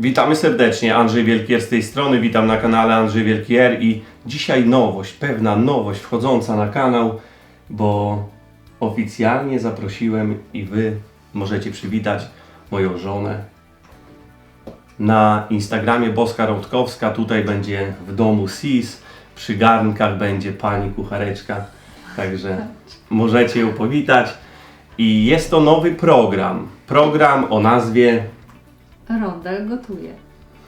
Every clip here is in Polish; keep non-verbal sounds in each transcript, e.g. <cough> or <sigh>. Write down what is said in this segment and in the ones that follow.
Witamy serdecznie, Andrzej Wielkier z tej strony, witam na kanale Andrzej Wielkier i dzisiaj nowość, pewna nowość wchodząca na kanał, bo oficjalnie zaprosiłem i Wy możecie przywitać moją żonę na Instagramie Boska Rodkowska, tutaj będzie w domu Sis, przy garnkach będzie pani kuchareczka, także możecie ją powitać. I jest to nowy program, program o nazwie Rondel gotuje.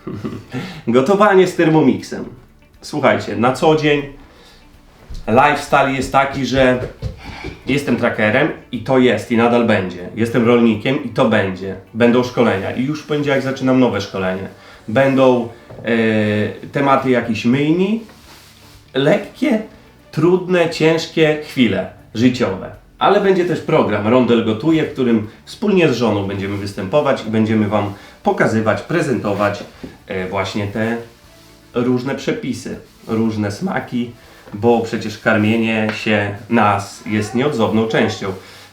<laughs> Gotowanie z Thermomixem. Słuchajcie, na co dzień lifestyle jest taki, że jestem trackerem i to jest i nadal będzie. Jestem rolnikiem i to będzie. Będą szkolenia i już w poniedziałek zaczynam nowe szkolenie. Będą e, tematy jakieś myjni, lekkie, trudne, ciężkie chwile życiowe. Ale będzie też program Rondel Gotuje, w którym wspólnie z żoną będziemy występować i będziemy Wam pokazywać, prezentować e, właśnie te różne przepisy, różne smaki, bo przecież karmienie się nas jest nieodzowną częścią.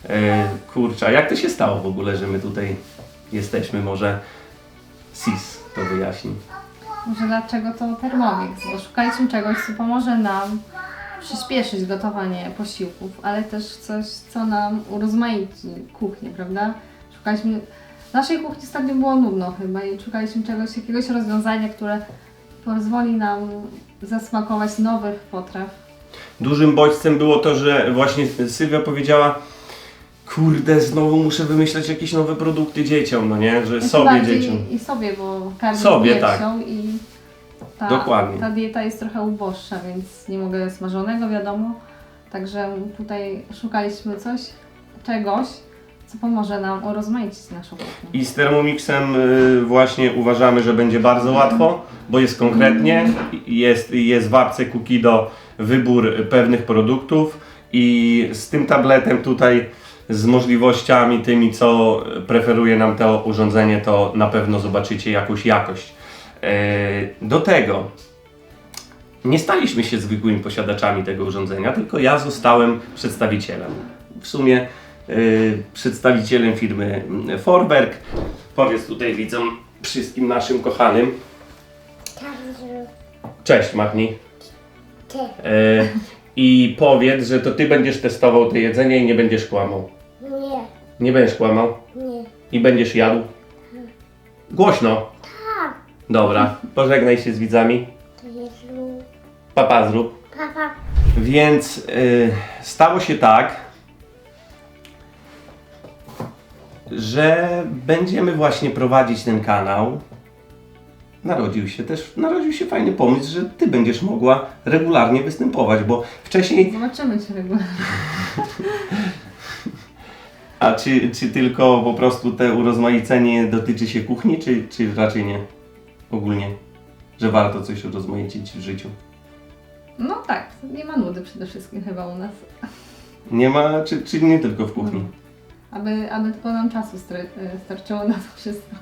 E, kurczę, a jak to się stało w ogóle, że my tutaj jesteśmy? Może Sis to wyjaśni. Może dlaczego to Thermomix? Bo szukaliśmy czegoś, co pomoże nam przyspieszyć gotowanie posiłków, ale też coś, co nam urozmaici kuchnię, prawda? Szukaliśmy... W naszej kuchni ostatnio było nudno chyba i szukaliśmy czegoś, jakiegoś rozwiązania, które pozwoli nam zasmakować nowych potraw. Dużym bodźcem było to, że właśnie Sylwia powiedziała kurde, znowu muszę wymyślać jakieś nowe produkty dzieciom, no nie? Że Znaczy sobie bardziej dzieciom. I sobie, bo karmię Sobie, piersią i ta, Dokładnie. ta dieta jest trochę uboższa, więc nie mogę smażonego, wiadomo. Także tutaj szukaliśmy coś, czegoś, co pomoże nam urozmaicić naszą kuchnię. I z Thermomixem y, właśnie uważamy, że będzie bardzo łatwo, bo jest konkretnie, jest, jest w apce Kukido wybór pewnych produktów i z tym tabletem tutaj z możliwościami tymi, co preferuje nam to urządzenie, to na pewno zobaczycie jakąś jakość. E, Do tego nie staliśmy się zwykłymi posiadaczami tego urządzenia, tylko ja zostałem przedstawicielem. W sumie y, przedstawicielem firmy mm, Forberg. Powiedz tutaj widzom wszystkim naszym kochanym. Cześć Magni. E, I powiedz, że to ty będziesz testował to jedzenie i nie będziesz kłamał. Nie, Nie będziesz kłamał nie. i będziesz jadł. Głośno. Dobra, pożegnaj się z widzami. To jest lu. Papa zrób. Papa. Więc y, stało się tak, że będziemy właśnie prowadzić ten kanał. Narodził się też, narodził się fajny pomysł, że ty będziesz mogła regularnie występować, bo wcześniej, Zobaczymy Cię regularnie. a czy, czy tylko po prostu te urozmaicenie dotyczy się kuchni, czy, czy raczej nie? Ogólnie, że warto coś urozmaicić w życiu. No tak, nie ma nudy przede wszystkim chyba u nas. Nie ma, czy, czy nie tylko w kuchni? Aby, aby tylko nam czasu stra- y, starczyło na to wszystko.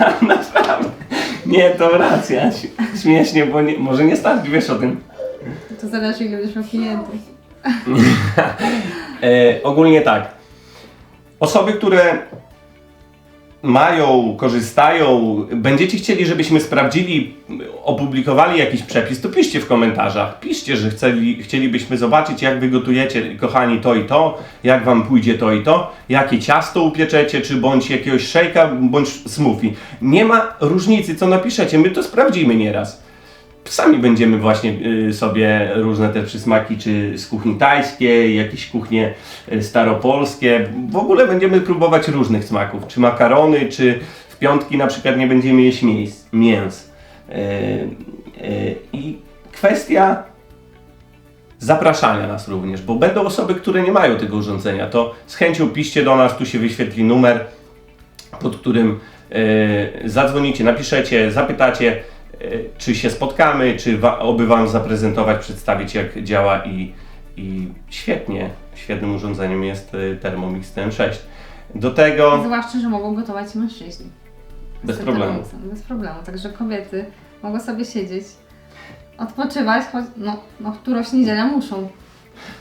<laughs> Naprawdę. Nie, to racja. Śmiesznie, bo nie, może nie stać, wiesz o tym. To zależy ile będziesz miał klientów. <laughs> E, ogólnie tak. Osoby, które mają, korzystają, będziecie chcieli, żebyśmy sprawdzili, opublikowali jakiś przepis, to piszcie w komentarzach. Piszcie, że chcieli, chcielibyśmy zobaczyć, jak wy gotujecie, kochani, to i to, jak wam pójdzie to i to, jakie ciasto upieczecie, czy bądź jakiegoś szejka, bądź smoothie. Nie ma różnicy, co napiszecie, my to sprawdzimy nieraz. Sami będziemy właśnie y, sobie różne te przysmaki, czy z kuchni tajskiej, jakieś kuchnie y, staropolskie. W ogóle będziemy próbować różnych smaków, czy makarony, czy w piątki na przykład nie będziemy jeść mięs. mięs. Y, I kwestia zapraszania nas również, bo będą osoby, które nie mają tego urządzenia, to z chęcią piszcie do nas, tu się wyświetli numer, pod którym zadzwonicie, napiszecie, zapytacie, czy się spotkamy, czy wa, oby Wam zaprezentować, przedstawić jak działa i, i świetnie, świetnym urządzeniem jest e, Thermomix TM6. Do tego Zwłaszcza, że mogą gotować mężczyźni. Bez problemu. Bez problemu. Także kobiety mogą sobie siedzieć, odpoczywać, choć no, no którąś niedzielę muszą.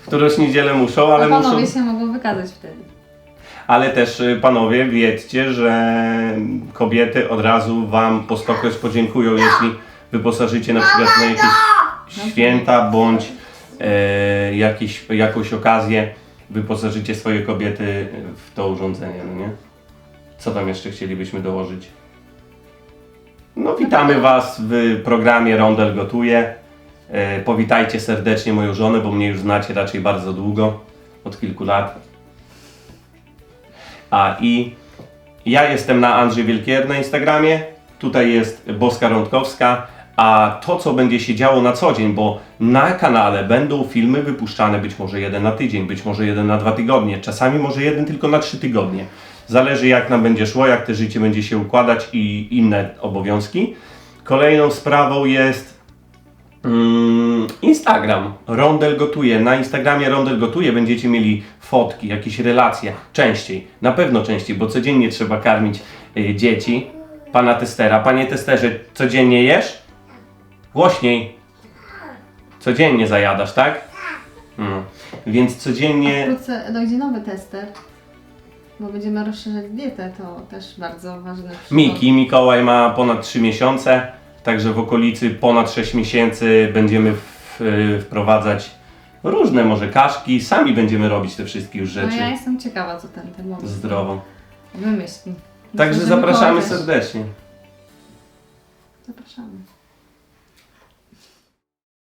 którąś niedzielę muszą, ale panowie muszą... się mogą wykazać wtedy. Ale też y, panowie, wiedzcie, że kobiety od razu wam po stokroć podziękują, jeśli wyposażycie na przykład na jakieś święta bądź e, jakieś, jakąś okazję, wyposażycie swoje kobiety w to urządzenie, no nie? Co tam jeszcze chcielibyśmy dołożyć? No witamy was w programie Rondel Gotuje. E, powitajcie serdecznie moją żonę, bo mnie już znacie raczej bardzo długo, od kilku lat. A i ja jestem na Andrzej Wielkier na Instagramie, tutaj jest Boska Rądkowska, a to co będzie się działo na co dzień, bo na kanale będą filmy wypuszczane być może jeden na tydzień, być może jeden na dwa tygodnie, czasami może jeden tylko na trzy tygodnie. Zależy jak nam będzie szło, jak te życie będzie się układać i inne obowiązki. Kolejną sprawą jest Instagram. Rondel gotuje. Na Instagramie Rondel gotuje będziecie mieli fotki, jakieś relacje. Częściej. Na pewno częściej, bo codziennie trzeba karmić y, dzieci. Pana testera. Panie testerze, codziennie jesz? Głośniej. Codziennie zajadasz, tak? Mm. Więc codziennie... Wkrótce dojdzie nowy tester, bo będziemy rozszerzać dietę, to też bardzo ważne. Miki, Mikołaj ma ponad 3 miesiące, także w okolicy ponad 6 miesięcy będziemy w, y, wprowadzać różne może kaszki, sami będziemy robić te wszystkie już No rzeczy ja jestem ciekawa, co ten termometr zdrowo. wymyśli. Także Myślę, że zapraszamy też. serdecznie. Zapraszamy.